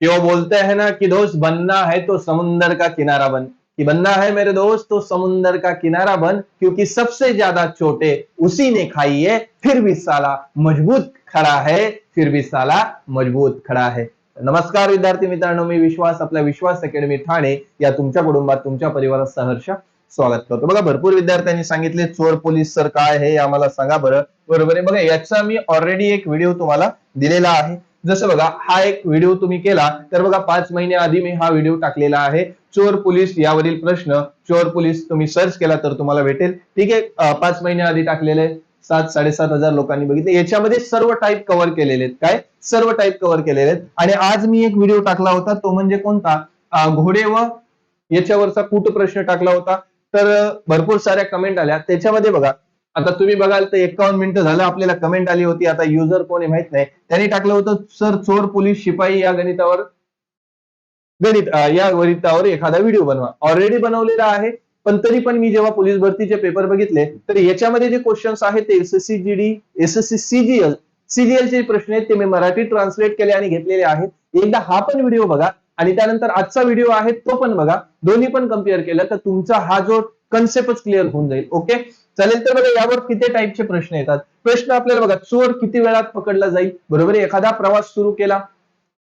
कि वो बोलते हैं ना कि दोस्त बनना है तो समुंदर का किनारा बन। कि बनना है मेरे दोस्त तो समुंदर का किनारा बन क्योंकि सबसे ज्यादा चोटे उसी ने खाई है फिर भी साला मजबूत खडा है फिर भी साला मजबूत खडा है। नमस्कार विद्यार्थी मित्रांनो मी विश्वास आपल्या विश्वास अकॅडमी ठाणे या तुमच्या कुटुंबात तुमच्या परिवारात सहर्ष स्वागत करतो. बघा भरपूर विद्यार्थ्यांनी सांगितले चोर पोलीस सर काय हे आम्हाला सांगा बरं. बरोबर आहे. बघा याचा मी ऑलरेडी एक व्हिडिओ तुम्हाला दिलेला आहे. जसं बघा हा एक व्हिडिओ तुम्ही केला तर बघा पाच महिने आधी मी हा व्हिडिओ टाकलेला आहे. चोर पोलीस यावरील प्रश्न चोर पोलीस तुम्ही सर्च केला तर तुम्हाला भेटेल. ठीक आहे? पाच महिने आधी टाकलेले सात साडेसात हजार लोकांनी बघितले. याच्यामध्ये सर्व टाईप कव्हर केलेले आहेत. काय? सर्व टाईप कव्हर केलेले आहेत. आणि आज मी एक व्हिडिओ टाकला होता तो म्हणजे कोणता? घोडे व याच्यावरचा कुट प्रश्न टाकला होता. तर भरपूर साऱ्या कमेंट आल्या. त्याच्यामध्ये बघा आता तुम्ही बघाल तर एकावन्न मिनिटं झालं आपल्याला कमेंट आली होती. आता युजर कोण आहे माहीत नाही. त्यांनी टाकलं होतं सर चोर पोलीस शिपाई या गणितावर गणित या गणितावर एखादा व्हिडिओ बनवा. ऑलरेडी बनवलेला आहे पण तरी पण मी जेव्हा पोलीस भरतीचे पेपर बघितले तर याच्यामध्ये जे क्वेश्चन्स आहेत ते SSC GD SSC CGL CGL चे प्रश्न आहेत ते मी मराठी ट्रान्सलेट केले आणि घेतलेले आहेत. एकदा हा पण व्हिडिओ बघा आणि त्यानंतर आजचा व्हिडिओ आहे तो पण बघा. दोन्ही पण कंपेअर केलं तर तुमचा हा जो कन्सेप्टच क्लिअर होऊन जाईल ओके चालेल तर बघा यावर किती टाईपचे प्रश्न येतात. प्रश्न आपल्याला बघा चोर किती वेळात पकडला जाईल? बरोबर आहे? एखादा प्रवास सुरू केला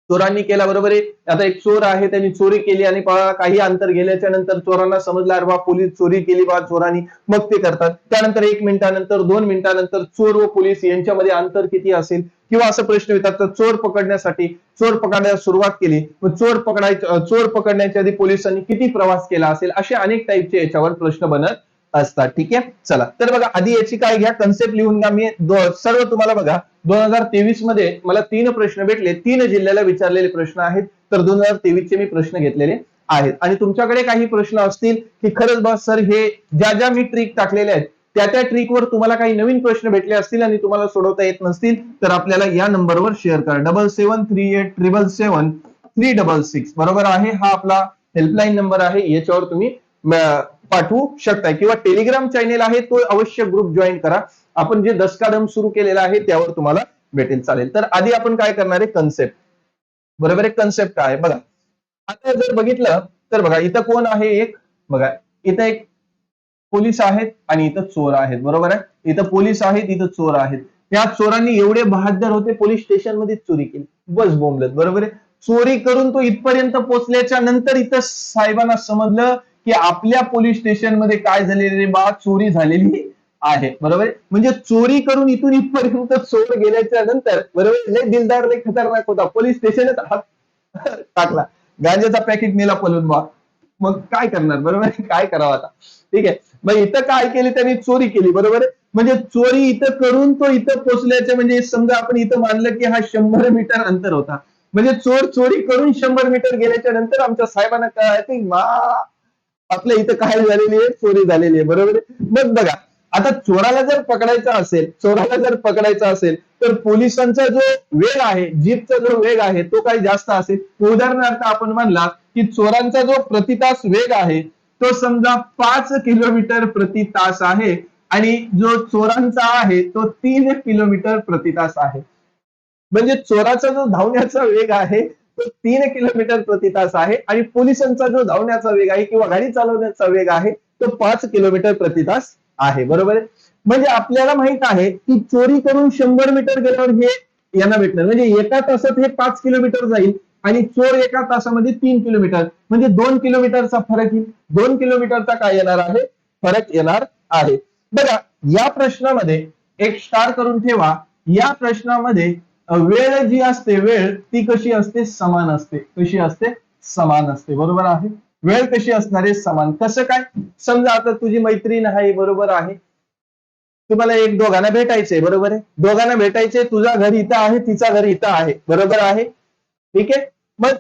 चोरांनी केला बरोबर आहे? आता एक चोर आहे त्यांनी चोरी केली आणि काही अंतर गेल्याच्यानंतर चोरांना समजला अरे बा पोलीस चोरी केली बा चोरांनी मग ते करतात. त्यानंतर एक मिनिटानंतर दोन मिनिटानंतर चोर व पोलीस यांच्यामध्ये अंतर किती असेल? किंवा असं प्रश्न येतात तर चोर पकडण्यासाठी चोर पकडण्यास सुरुवात केली मग चोर पकडायचं चोर पकडण्याच्या आधी पोलिसांनी किती प्रवास केला असेल? असे अनेक टाईपचे याच्यावर प्रश्न बनत असतात. ठीक आहे? चला. तर बघा आधी याची काय घ्या? कन्सेप्ट लिहून घ्या. मी सर्व तुम्हाला बघा दोन हजार तेवीसमध्ये मला तीन प्रश्न भेटले. तीन जिल्ह्याला विचारलेले प्रश्न आहेत. तर दोन हजार तेवीस चे मी प्रश्न घेतलेले आहेत. आणि तुमच्याकडे काही प्रश्न असतील की खरंच बस सर हे ज्या ज्या मी ट्रिक टाकलेल्या आहेत त्या त्या ट्रिकवर तुम्हाला काही नवीन प्रश्न भेटले असतील आणि तुम्हाला सोडवता येत नसतील तर आपल्याला या नंबरवर शेअर करा. Double seven three eight triple seven three double six बरोबर आहे? हा आपला हेल्पलाईन नंबर आहे. याच्यावर तुम्ही पाठवू शकताय. किंवा टेलिग्राम चॅनेल आहे तो अवश्य ग्रुप जॉईन करा. आपण जे दसकादम सुरू केलेला आहे त्यावर तुम्हाला भेटेल चालेल. तर आधी आपण काय करणार आहे? कन्सेप्ट बरोबर आहे? कन्सेप्ट काय बघा. आता जर बघितलं तर बघा इथं कोण आहे एक? बघा इथं एक पोलीस आहेत आणि इथं चोर आहेत. बरोबर आहे? इथं पोलीस आहेत इथं चोर आहेत. त्या चोरांनी एवढे बहादर होते पोलीस स्टेशनमध्ये चोरी केली. बस बोंबलत. बरोबर आहे? चोरी करून तो इथपर्यंत पोहोचल्याच्या नंतर इथं साहेबांना समजलं की आपल्या पोलीस स्टेशनमध्ये काय झालेली बा चोरी झालेली आहे. बरोबर? म्हणजे चोरी करून इथून इथपर्यंत चोर गेल्याच्यानंतर बरोबर? लय दिलदार लय खतरनाक होता. पोलीस स्टेशनच हात टाकला. गांजाचा पॅकेट नेला पलून बा मग काय करणार बरोबर? काय करावं आता? ठीक आहे. मग इथं काय केली त्यांनी? चोरी केली बरोबर? म्हणजे चोरी इथं करून तो इथं पोचल्याचे म्हणजे समजा आपण इथं मानलं की हा शंभर मीटर अंतर होता. म्हणजे चोर चोरी करून शंभर मीटर गेल्याच्यानंतर आमच्या साहेबांना कळायचं मा आपल्या इथं काय झालेली आहे चोरी झालेली आहे बरोबर आहे? मग बघा आता चोराला जर पकडायचं असेल चोराला जर पकडायचं असेल तर पोलिसांचा जो वेग आहे जीपचा जो वेग आहे तो काही जास्त असेल. उदाहरणार्थ आपण म्हणला की चोरांचा जो प्रति तास वेग आहे तो समजा पाच किलोमीटर प्रति तास आहे आणि जो चोरांचा आहे तो तीन किलोमीटर प्रति तास आहे. म्हणजे चोराचा जो धावण्याचा वेग आहे तो तीन किलोमीटर प्रति तास आहे आणि पोलिसांचा जो धावण्याचा वेग आहे किंवा गाडी चालवण्याचा वेग आहे तो पाच किलोमीटर प्रति तास आहे. बरोबर आहे? म्हणजे आपल्याला माहीत आहे की चोरी करून शंभर मीटर गेल्यावर हे यांना भेटणार. म्हणजे एका तासात हे पाच किलोमीटर जाईल आणि चोर एका तासामध्ये तीन किलोमीटर. म्हणजे दोन किलोमीटरचा फरक येईल. दोन किलोमीटरचा काय येणार आहे? फरक येणार आहे. बघा या प्रश्नामध्ये एक स्टार करून ठेवा. या प्रश्नामध्ये वेळ जी असते वेळ ती कशी असते? समान असते. कशी असते? समान असते. बरोबर आहे? वेळ कशी असणार आहे? समान. कसं काय? समजा आता तुझी मैत्रीण आहे बरोबर आहे. तुम्हाला एक दोघांना भेटायचंय बरोबर आहे? दोघांना भेटायचंय तुझा घर इथं आहे तिचा घर इथं आहे. बरोबर आहे? ठीक आहे? मग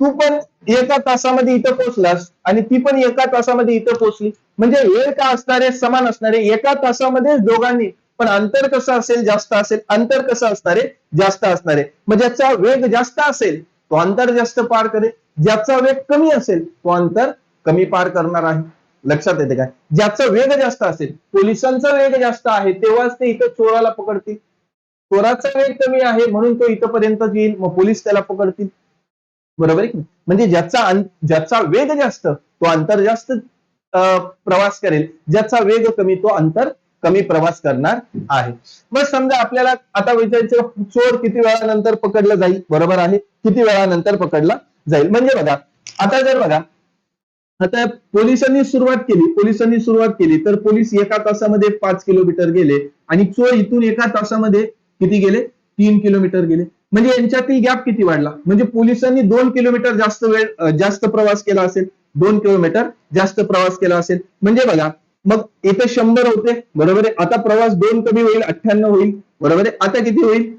तू पण एका तासामध्ये इथं पोचलास आणि ती पण एका तासामध्ये इथं पोचली. म्हणजे वेळ का असणारे समान असणारे एका तासामध्ये दोघांनी पण अंतर कसं असेल जास्त असेल? अंतर कसं असणार? आहे जास्त असणार. आहे मग ज्याचा वेग जास्त असेल तो अंतर जास्त पार करेल. ज्याचा वेग कमी असेल तो अंतर कमी पार करणार आहे. लक्षात येते काय ज्याचा वेग जास्त असेल पोलिसांचा वेग जास्त आहे तेव्हाच ते इथं चोराला पकडतील. चोराचा वेग कमी आहे म्हणून तो इथपर्यंत येईल मग पोलीस त्याला पकडतील. बरोबर आहे की म्हणजे ज्याचा ज्याचा वेग जास्त तो अंतर जास्त अं, प्रवास करेल. ज्याचा वेग कमी तो अंतर कमी प्रवास करणार आहे. मग समजा आपल्याला आता विचारायचं चोर किती वेळानंतर पकडला जाईल? बरोबर आहे. किती वेळानंतर पकडला जाईल? म्हणजे बघा आता जर बघा आता पोलिसांनी सुरुवात केली पोलिसांनी सुरुवात केली तर पोलीस एका तासामध्ये पाच किलोमीटर गेले आणि चोर इथून एका तासामध्ये किती गेले? तीन किलोमीटर गेले. म्हणजे यांच्यातील गॅप किती वाढला? म्हणजे पोलिसांनी दोन किलोमीटर जास्त वेळ जास्त प्रवास केला असेल दोन किलोमीटर जास्त प्रवास केला असेल. म्हणजे बघा मग इथे शंभर होते बरोबर आहे? आता प्रवास दोन कमी होईल? अठ्ठ्याण्णव होईल. बरोबर आहे? आता किती होईल?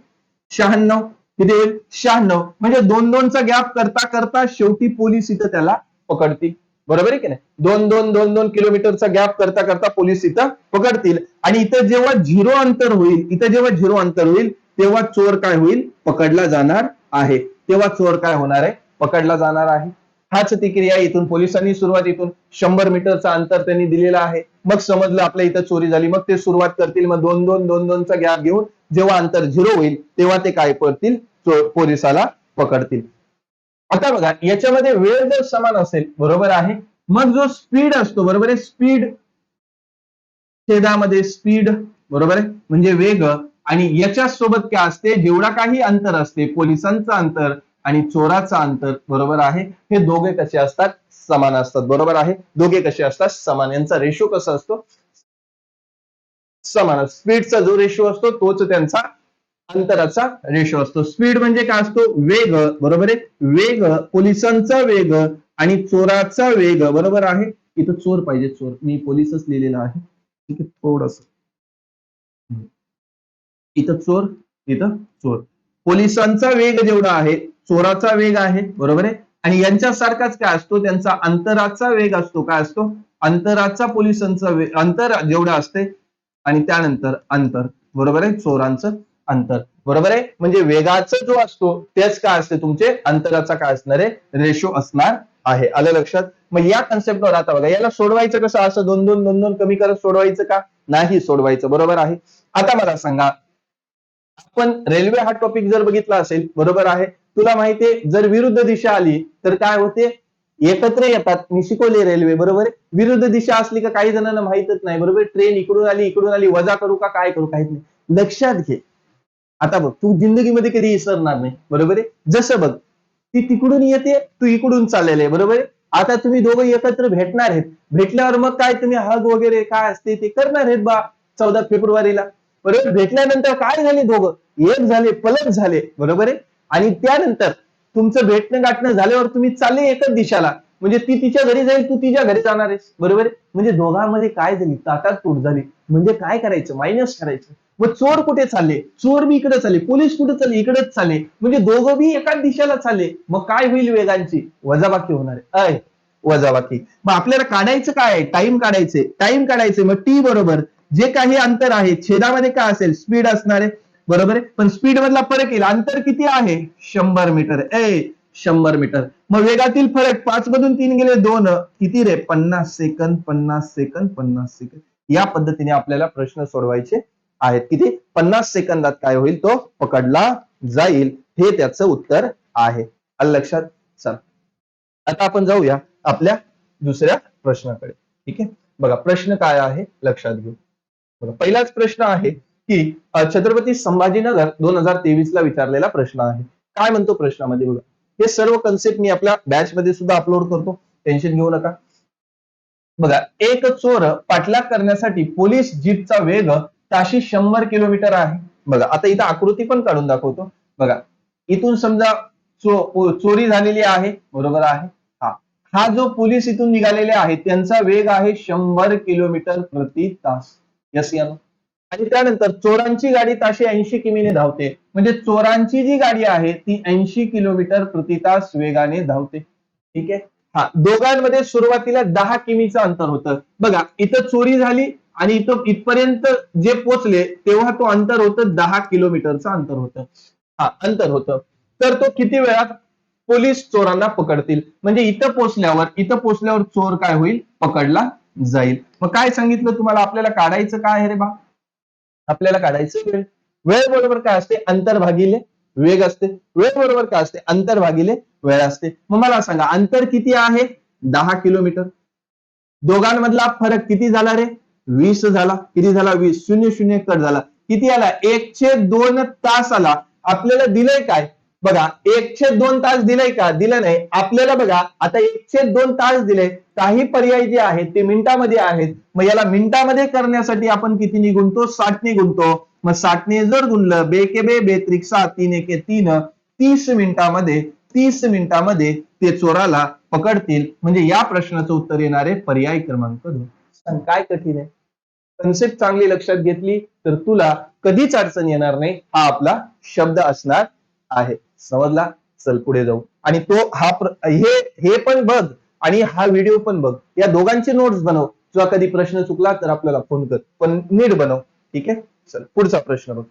शहाण्णव. किती होईल? शहाण्णव. म्हणजे दोन दोनचा गॅप करता करता शेवटी पोलीस इथं त्याला पकडतील. बरोबर आहे की नाही? दोन दोन दोन दोन किलोमीटरचा गॅप करता करता पोलीस इथं पकडतील. आणि इथं जेव्हा झिरो अंतर होईल इथं जेव्हा झिरो अंतर होईल तेव्हा चोर काय होईल? पकडला जाणार आहे. तेव्हा चोर काय होणार आहे? पकडला जाणार आहे. हाच ती क्रिया इथून पोलिसांनी सुरुवात इथून शंभर मीटरचा अंतर त्यांनी दिलेला आहे. मग समजलं आपल्या इथं चोरी झाली. मग ते सुरुवात करतील. मग दोन दोन दोन दोनचा गॅप घेऊन जेव्हा अंतर झिरो होईल तेव्हा ते काय करतील? पोलिसाला पकडतील. आता बघा याच्यामध्ये वेळ जर समान असेल बरोबर आहे. मग जो स्पीड असतो बरोबर आहे? स्पीड छेदामध्ये स्पीड बरोबर आहे? म्हणजे वेग आणि याच्या सोबत काय असते? जेवढा काही अंतर असते पोलिसांचं अंतर आणि चोराचं अंतर बरोबर आहे. हे दोघे कसे असतात? समान असतात. बरोबर आहे? दोघे कसे असतात? समान. यांचा रेशो कसा असतो? समान. स्पीडचा जो रेशो असतो तोच त्यांचा अंतराचा रेशो असतो. स्पीड म्हणजे काय असतो? वेग. बरोबर आहे? वेग. पोलिसांचा वेग आणि चोराचा वेग. बरोबर आहे? इथं चोर पाहिजे. चोर. मी पोलिसच लिहिलेला आहे. ठीक आहे? थोडस. इथं चोर इथं चोर. पोलिसांचा वेग जेवढा आहे चोराचा वेग आहे बरोबर आहे? आणि यांच्यासारखाच काय असतो? त्यांचा अंतराचा वेग असतो. काय असतो? अंतराचा पोलिसांचा वेग अंतर जेवढं असते आणि त्यानंतर अंतर. बरोबर आहे? चोरांचं अंतर. बरोबर आहे? म्हणजे वेगाचा जो असतो तेच काय असते तुमचे? अंतराचा काय असणार? आहे रेशो असणार आहे. आलं लक्षात? मग या कन्सेप्टवर आता बघा याला सोडवायचं कसं? असं दोन दोन दोन दोन कमी करत सोडवायचं का? नाही सोडवायचं. बरोबर आहे? आता मला सांगा आपण रेल्वे हा टॉपिक जर बघितला असेल बरोबर आहे? तुला माहितीये जर विरुद्ध दिशा आली तर काय होते? एकत्र येतात. मी शिकवले रेल्वे बरोबर? विरुद्ध दिशा असली का काही जणांना माहितच नाही बरोबर? ट्रेन इकडून आली इकडून आली वजा करू का काय करू काहीच नाही. लक्षात घे. आता बघ तू जिंदगीमध्ये कधी विसरणार नाही बरोबर आहे? जसं बघ ती तिकडून येते तू इकडून चाललेलं आहे बरोबर आहे? आता तुम्ही दोघं एकत्र भेटणार आहेत. भेटल्यावर मग काय तुम्ही हग वगैरे काय असते ते करणार आहेत बा चौदा फेब्रुवारीला. बरोबर? भेटल्यानंतर काय झाले दोघं? एक झाले पलट झाले बरोबर आहे? आणि त्यानंतर तुमचं भेटणं गाठणं झाल्यावर तुम्ही चालले एकच दिशाला. म्हणजे ती तिच्या घरी जाईल तू तिच्या घरी जाणार आहेस. बरोबर? आहे म्हणजे दोघांमध्ये काय झाली? ताटात तूट झाली. म्हणजे काय करायचं? मायनस करायचं. मग चोर कुठे चालले? चोर बी इकडे चालले. पोलीस कुठे चालले? इकडेच चालले. म्हणजे दोघं बी एकाच दिशेला चालले. मग काय होईल वेगांची? वजाबाकी होणार आहे. अय वजाबाकी. मग आपल्याला काढायचं काय आहे? टाइम काढायचे टाइम काढायचे मग टी बरोबर. जे काही अंतर आहे छेदामध्ये काय असेल? स्पीड असणार आहे. बरोबर आहे? पण स्पीड मधला फरक येईल. अंतर किती आहे? शंभर मीटर ए शंभर मीटर मग वेगातील फरक पाच मधून तीन गेले दोन. किती रे? पन्नास सेकंद पन्नास सेकंद पन्नास सेकंद. या पद्धतीने आपल्याला प्रश्न सोडवायचे आहेत. किती? पन्नास सेकंदात काय होईल? तो पकडला जाईल. हे त्याचं उत्तर आहे. लक्षात? चल. आता आपण जाऊया आपल्या दुसऱ्या प्रश्नाकडे. ठीक आहे? बघा प्रश्न काय आहे? लक्षात घेऊ. बघा पहिलाच प्रश्न आहे. की छत्रपती संभाजीनगर दोन हजार तेवीस ला विचारलेला प्रश्न आहे. काय म्हणतो प्रश्नामध्ये बघा. हे सर्व कन्सेप्ट मी आपल्या बॅच मध्ये सुद्धा अपलोड करतो. टेन्शन घेऊ नका. बघा एक चोर पाठलाग करण्यासाठी पोलीस जीपचा वेग ताशी शंभर किलोमीटर आहे. बघा आता इथं आकृती पण काढून दाखवतो. बघा इथून समजा चो चोरी झालेली आहे बरोबर आहे. हा हा जो पोलीस इथून निघालेले आहे त्यांचा वेग आहे शंभर किलोमीटर प्रति तास. यस या आणि त्यानंतर चोरांची गाडी ताशी ऐंशी किमीने धावते. म्हणजे चोरांची जी गाडी आहे ती ऐंशी किलोमीटर प्रति तास वेगाने धावते. ठीक आहे? हा दोघांमध्ये सुरुवातीला दहा किमीचं अंतर होतं. बघा इथं चोरी झाली आणि इथं इथपर्यंत जे पोचले तेव्हा तो अंतर होतं दहा किलोमीटरचं अंतर होतं. हा अंतर होतं. तर तो किती वेळात पोलीस चोरांना पकडतील? म्हणजे इथं पोचल्यावर इथं पोचल्यावर चोर काय होईल? पकडला जाईल. मग काय सांगितलं तुम्हाला? आपल्याला काढायचं काय आहे रे बा? आपल्याला काढायचं वेळ. वेळ बरोबर काय असते? अंतर भागिले वेग असते. वेळ बरोबर काय असते? अंतर भागिले वेळ असते. मग मला सांगा अंतर किती आहे? दहा किलोमीटर. दोघांमधला फरक किती झाला रे? वीस झाला. किती झाला? वीस. शून्य शून्य कट झाला. किती आला? एकशे दोन तास आला. आपल्याला दिलंय काय? बघा एकशे दोन तास दिलंय का? दिलं नाही. आपल्याला बघा आता एकशे दोन तास दिले. काही पर्याय जे आहेत ते मिनिटामध्ये आहेत. मग याला मिनिटामध्ये करण्यासाठी आपण किती गुणतो साठने गुंतो मग साठने जर गुणलं बे के बे बेत्रिक सात तीन एके तीन तीस मिनिटामध्ये तीस मिनिटामध्ये ते चोराला पकडतील. म्हणजे या प्रश्नाचं उत्तर येणारे पर्याय क्रमांक दोन. सांग, काय कठीण आहे? कन्सेप्ट चांगली लक्षात घेतली तर तुला कधीच अडचण येणार नाही. हा आपला शब्द असणार आहे. समजला? चल पुढे जाऊ. आणि तो हा हे हे पण बघ आणि हा व्हिडिओ पण बघ. या दोघांचे नोट्स बनव. तुला कधी प्रश्न चुकला तर आपल्याला फोन कर. पण नीट बनव. ठीक आहे? चल पुढचा प्रश्न बघ.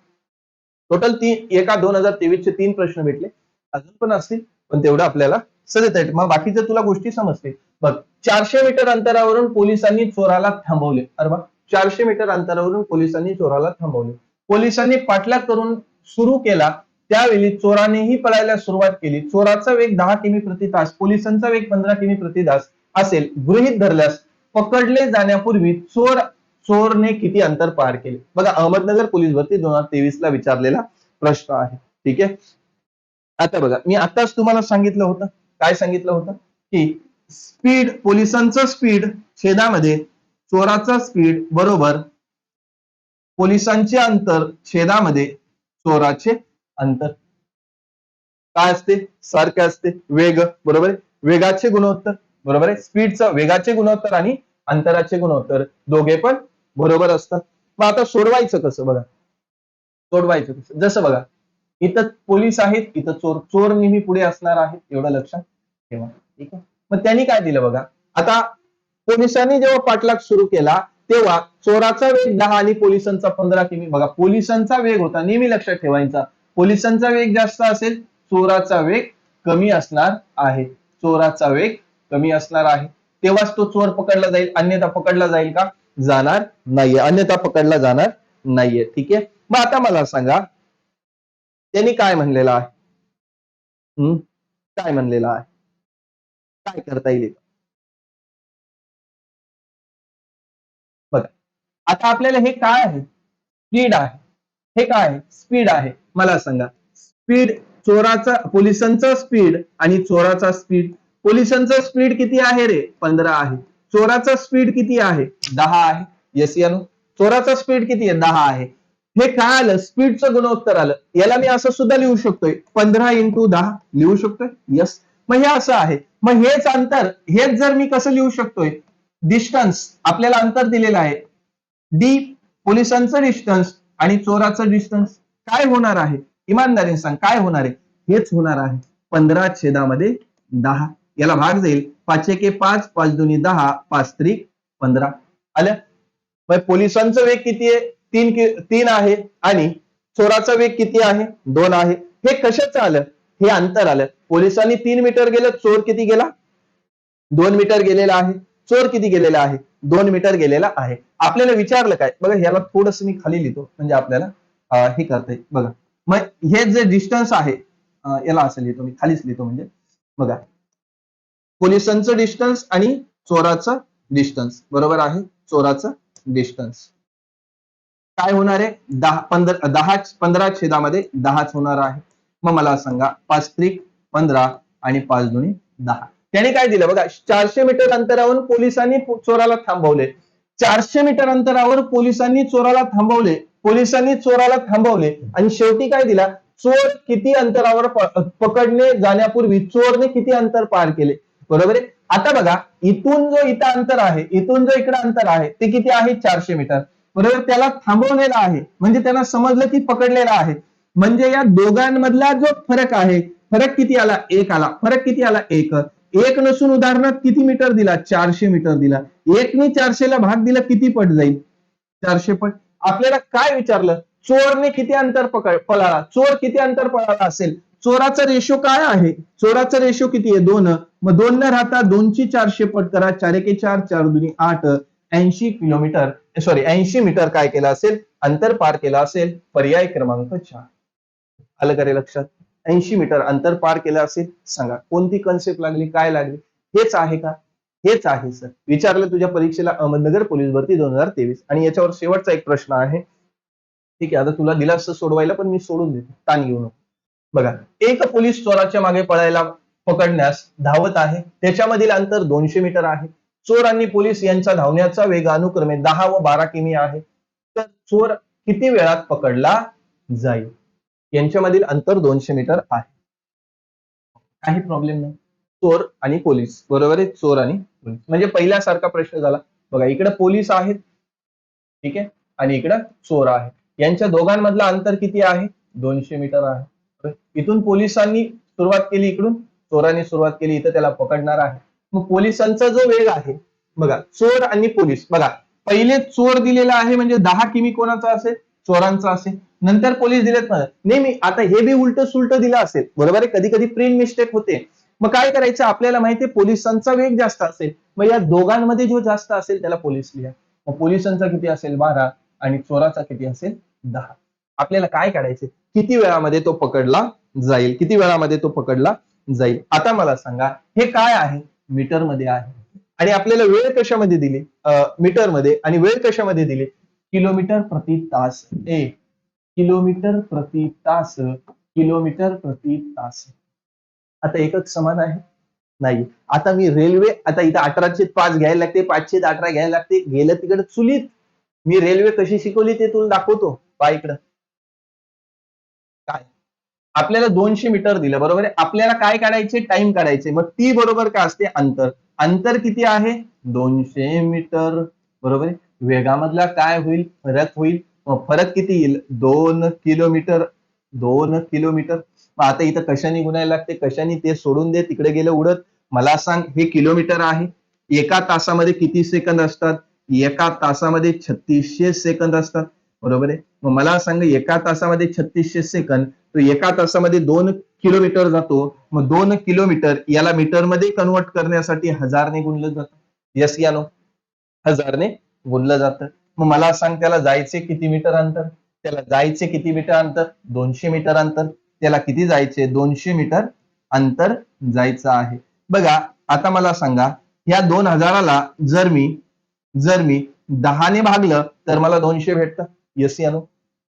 टोटल तीन एका दोन हजार तेवीस चे तीन प्रश्न भेटले. अजून पण असतील पण तेवढं आपल्याला सजत आहे. मग बाकीच्या तुला गोष्टी समजतील. बघ चारशे मीटर अंतरावरून पोलिसांनी चोराला थांबवले. अरे बा चारशे मीटर अंतरावरून पोलिसांनी चोराला थांबवले. पोलिसांनी पाठलाग करून सुरू केला. त्यावेळी चोरानेही पळायला सुरुवात केली. चोराचा वेग दहा किमी प्रति तास पोलिसांचा वेग पंधरा किमी प्रति तास असेल गृहीत धरल्यास पकडले जाण्यापूर्वी चोर चोरने किती अंतर पार केले? बघा अहमदनगर पोलीस भरती दोन हजार तेवीस ला विचारलेला प्रश्न आहे. ठीक आहे? आता बघा मी आताच तुम्हाला सांगितलं होतं. काय सांगितलं होतं? की स्पीड पोलिसांचं स्पीड छेदामध्ये चोराचा स्पीड बरोबर पोलिसांचे अंतर छेदामध्ये चोराचे अंतर? काय असते? सारखे असते. वेग बरोबर आहे? वेगाचे गुणोत्तर बरोबर आहे? स्पीडचं वेगाचे गुणोत्तर आणि अंतराचे गुणोत्तर. दोघे पण बरोबर असतात. मग आता सोडवायचं कसं बघा? सोडवायचं कसं? जसं बघा इथं पोलीस आहेत इथं चोर. चोर नेहमी पुढे असणार आहे एवढं लक्षात ठेवा. ठीक आहे? मग त्यांनी काय दिलं बघा? आता पोलिसांनी जेव्हा पाठलाग सुरू केला तेव्हा चोराचा वेग दहा आणि पोलिसांचा पंधरा किमी. बघा पोलिसांचा वेग होता. नेहमी लक्षात ठेवायचा. पोलिसांचा वेग जास्त असेल चोराचा वेग कमी असणार आहे. चोराचा वेग कमी असणार आहे. तेव्हाच तो चोर पकडला जाईल. अन्यथा पकडला जाईल का? जाणार नाहीये. अन्यथा पकडला जाणार नाहीये. ठीक आहे? मग आता मला सांगा त्यांनी काय म्हणलेलं आहे? हम्म काय म्हणलेलं आहे? काय करता येईल बघा. आता आपल्याला हे काय आहे? स्पीड आहे. हे काय? आहे स्पीड आहे. मला सांगा. स्पीड चोराचा पोलिसांचा स्पीड आणि चोराचा स्पीड पोलिसांचा स्पीड किती आहे रे? पंधरा आहे. चोराचा स्पीड किती आहे? दहा आहे. येस यानो चोराचा स्पीड किती आहे? दहा आहे. हे काय आलं? स्पीडचं गुणोत्तर आलं. याला मी असं सुद्धा लिहू शकतोय. पंधरा इंटू दहा. लिहू शकतोय? यस मग हे असं आहे. मग हेच अंतर हेच जर मी कसं लिहू शकतोय? डिस्टन्स आपल्याला अंतर दिलेलं आहे. डी पोलिसांचं डिस्टन्स आणि चोराचं डिस्टन्स काय होणार आहे? इमानदारीने सांग काय होणार आहे? हेच होणार आहे. पंधरा छेदामध्ये दहा. याला भाग जाईल. पाच एके पाच पाच दोन्ही दहा पाच त्रिक पंधरा. आलं? मग पोलिसांचं वेग किती आहे? तीन कि- तीन आहे. आणि चोराचा वेग किती आहे? दोन आहे. हे कशाचं आलं? हे अंतर आलं. पोलिसांनी तीन मीटर गेलं चोर किती गेला? दोन मीटर गेलेला आहे. चोर किती गेलेला आहे? दोन मीटर गेलेला आहे. आपल्याला विचारलं काय? बघा ह्याला थोडस मी खाली लिहितो. म्हणजे आपल्याला हे करता येईल. बघा. मग हे जे डिस्टन्स आहे याला असं लिहितो मी. खालीच लिहितो म्हणजे. बघा. पोलिसांचं डिस्टन्स आणि चोराचं डिस्टन्स बरोबर आहे? चोराचं डिस्टन्स काय होणार आहे? दहा पंधरा दहा पंधरा छेदामध्ये दहाच होणार आहे. मग मला सांगा पाच त्रिक पंधरा आणि पाच दोन्ही दहा. त्याने काय दिलं? बघा चारशे मीटर अंतरावरून पोलिसांनी चोराला थांबवले. चारशे मीटर अंतरावर पोलिसांनी चोराला थांबवले. पोलिसांनी चोराला थांबवले. आणि शेवटी काय दिला? चोर किती अंतरावर पकडणे जाण्यापूर्वी चोरने किती अंतर पार केले? बरोबर आहे? आता बघा इथून जो इथं अंतर आहे इथून जो इकडं अंतर आहे ते किती आहे? चारशे मीटर. बरोबर? त्याला थांबवलेला आहे. म्हणजे त्यांना समजलं की पकडलेला आहे. म्हणजे या दोघांमधला जो फरक आहे फरक किती आला? एक आला. फरक किती आला? एक. एक नसून उदाहरणार्थ किती मीटर दिला? चारशे मीटर दिला. एकने चारशेला भाग दिला किती पट जाईल? चारशे पट. आपल्याला काय विचारलं? चोरने किती अंतर पकड पळाला? चोर किती अंतर पळाला असेल? चोराचा रेशो काय आहे? चोराचा रेशो किती आहे? दोन. मग दोन न राहता दोनची चारशे पट करा चार एके चार चार दुनी आठ. ऐंशी किलोमीटर सॉरी ऐंशी मीटर काय केलं असेल? अंतर पार केलं असेल? पर्याय क्रमांक चार. आलं करे लक्षात? ऐंशी मीटर अंतर पार केलं असेल सांगा कोणती कन्सेप्ट लागली काय लागली? हेच आहे का? हेच आहे सर विचारलं तुझ्या परीक्षेला अहमदनगर पोलीस भरती दोन हजार तेवीस. आणि याच्यावर शेवटचा एक प्रश्न आहे. ठीक आहे आता तुला दिला असतं सोडवायला पण मी सोडून देतो. ताण घेऊ नको. बघा एक पोलीस चोराच्या मागे पळायला पकडण्यास धावत आहे. त्याच्यामधील अंतर दोनशे मीटर आहे. चोर आणि पोलीस यांचा धावण्याचा वेग अनुक्रमे दहा व बारा किमी आहे. तर चोर किती वेळात पकडला जाईल? यांच्यामधील अंतर दोनशे मीटर आहे. काही प्रॉब्लेम नाही. चोर आणि पोलीस. बरोबर आहे? चोर आणि पोलीस. म्हणजे पहिल्यासारखा प्रश्न झाला. बघा इकडे पोलीस आहेत. ठीक आहे? आणि इकडं चोर आहे यांच्या दोघांमधलं अंतर किती आहे? दोनशे मीटर आहे. इथून पोलिसांनी सुरुवात केली इकडून. चोरांनी सुरुवात केली इथं त्याला पकडणार आहे. मग पोलिसांचा जो वेग आहे बघा चोर आणि पोलीस. बघा पहिले चोर दिलेला आहे म्हणजे दहा किमी कोणाचा असेल? चोरांचा असेल. नंतर पोलीस दिलेत ना नेहमी आता हे बी उलट सुलट दिलं असेल. बरोबर आहे? कधी कधी प्रिंट मिस्टेक होते. मग काय करायचं? आपल्याला माहितीये पोलिसांचा वेग जास्त असेल. मग या दोघांमध्ये जो जास्त असेल त्याला पोलीस लिहा. मग पोलिसांचा किती असेल? बारा. आणि चोराचा किती असेल? दहा. आपल्याला काय काढायचे किती वेळामध्ये तो पकडला जाईल? किती वेळामध्ये तो पकडला जाईल? आता मला सांगा हे काय आहे? मीटरमध्ये आहे. आणि आपल्याला वेळ कशामध्ये दिली? मीटरमध्ये आणि वेळ कशामध्ये दिली? किलोमीटर प्रति तास. ए किलोमीटर प्रति तास किलोमीटर प्रति तास. आता एकच समान आहे? नाही. आता मी रेल्वे आता इथं अठराशे पाच घ्यायला लागते पाचशे अठरा घ्यायला लागते. गेलं तिकडे चुलीत. मी रेल्वे कशी शिकवली ते तुला दाखवतो. पा इकडं. काय? आपल्याला दोनशे मीटर दिलं बरोबर आहे? आपल्याला काय काढायचे? टाइम काढायचे. मग ती बरोबर काय असते? अंतर. अंतर किती आहे? दोनशे मीटर. बरोबर आहे? वेगामधला काय होईल? फरक होईल. मग फरक किती येईल? दोन किलोमीटर. दोन किलोमीटर. मग आता इथं कशाने गुणायला लागते? कशाने ते सोडून दे तिकडे गेलं उडत. मला सांग हे किलोमीटर आहे. एका तासामध्ये किती सेकंद असतात? एका तासामध्ये छत्तीसशे सेकंद असतात. बरोबर आहे? मग मला सांग एका तासामध्ये छत्तीसशे सेकंद. तो एका तासामध्ये दोन किलोमीटर जातो. मग दोन किलोमीटर याला मीटरमध्ये कन्वर्ट करण्यासाठी हजारने गुणलं जातं. यस या नो हजारने बोललं जातं. मग मला सांग त्याला जायचे किती मीटर अंतर? त्याला जायचे किती मीटर अंतर? दोनशे मीटर अंतर. त्याला किती जायचे? दोनशे मीटर अंतर जायचं आहे. बघा आता मला सांगा या दोन हजाराला जर मी जर मी दहाने भागलं तर मला दोनशे भेटतं? यस यानो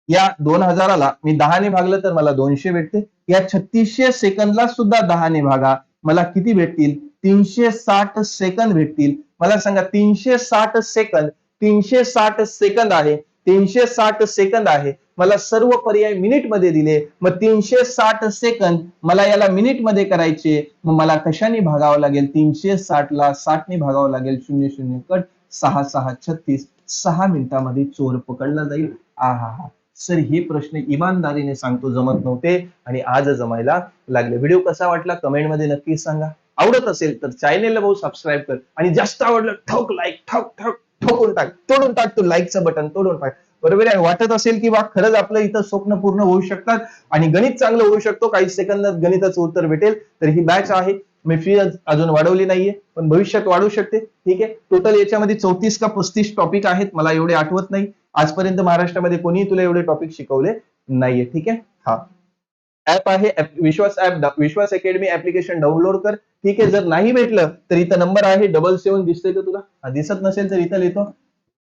या दोन हजाराला मी दहाने भागलं तर मला दोनशे भेटते. या छत्तीसशे सेकंदला सुद्धा दहाने भागा. मला किती भेटतील? तीनशे साठ सेकंद भेटतील. मला सांगा तीनशे साठ सेकंद तीनशे साठ सेकंद आहे. तीनशे साठ सेकंद आहे. मला सर्व पर्याय मिनिटमध्ये दिले. मग तीनशे साठ सेकंद मला याला मिनिटमध्ये करायचे. मग मला कशाने भागावं लागेल? तीनशे साठ ला साठने भागावं लागेल. शून्य शून्य कट. सहा सहा छत्तीस. सहा मिनिटामध्ये चोर पकडला जाईल. आहा हा. सर हे प्रश्न इमानदारीने सांगतो जमत नव्हते आणि आज जमायला लागले. व्हिडिओ कसा वाटला? कमेंटमध्ये नक्की सांगा. आवडत असेल तर चॅनेलला भाऊ सबस्क्राईब कर. आणि जास्त आवडलं ठोक लाईक ठोक ठोक ठोकून टाक तोडून टाक तू लाईकचं बटन तोडून टाक. बरोबर आहे? वाटत असेल की बा खरंच आपलं इथं स्वप्न पूर्ण होऊ शकतात आणि गणित चांगलं होऊ शकतो. काही सेकंदात गणिताचं उत्तर भेटेल तर ही बॅच आहे. मी फी अजून वाढवली नाहीये पण भविष्यात वाढू शकते. ठीक आहे? टोटल याच्यामध्ये चौतीस का पस्तीस टॉपिक आहेत मला एवढे आठवत नाही. आजपर्यंत महाराष्ट्रामध्ये कोणीही तुला एवढे टॉपिक शिकवले नाहीये. ठीक आहे? हा. ऍप आहे Vishwas app Vishwas academy application download कर. ठीक आहे जर नाही भेटलं तर इथं नंबर आहे डबल सेवन दिसतोय का तुला? दिसत नसेल तर इथं लिहितो.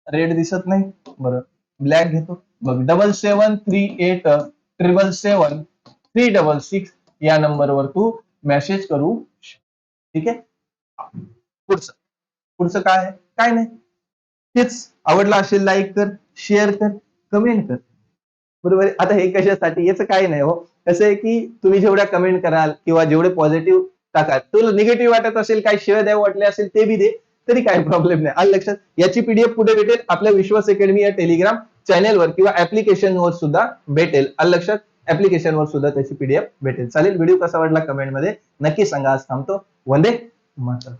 रेड दिसत नाही. बरं ब्लॅक घेतो. बघ double seven three eight triple seven three double six या नंबरवर तू मेसेज करू ठीक आहे? पुढचं पुढचं काय आहे? काय नाही. तेच आवडला असेल लाईक कर शेअर कर कमेंट कर. बरोबर आता हे कशासाठी? याचं काय नाही हो. कसं आहे की तुम्ही जेवढ्या कमेंट कराल किंवा जेवढे पॉझिटिव्ह टाकाल तुला निगेटिव्ह वाटत असेल काही शिवाय द्यावं वाटले असेल ते बी दे. तरी काही प्रॉब्लेम नाही. आलं लक्षात? याची पीडीएफ पुढे भेटेल? आपल्या विश्वास अकॅडमी या टेलिग्राम चॅनेलवर किंवा ऍप्लिकेशनवर सुद्धा भेटेल. आलं लक्षात? ऍप्लिकेशनवर सुद्धा त्याची पीडीएफ भेटेल. चालेल व्हिडिओ कसा वाटला कमेंटमध्ये नक्की सांगा. आज थांबतो. वंदे मात्र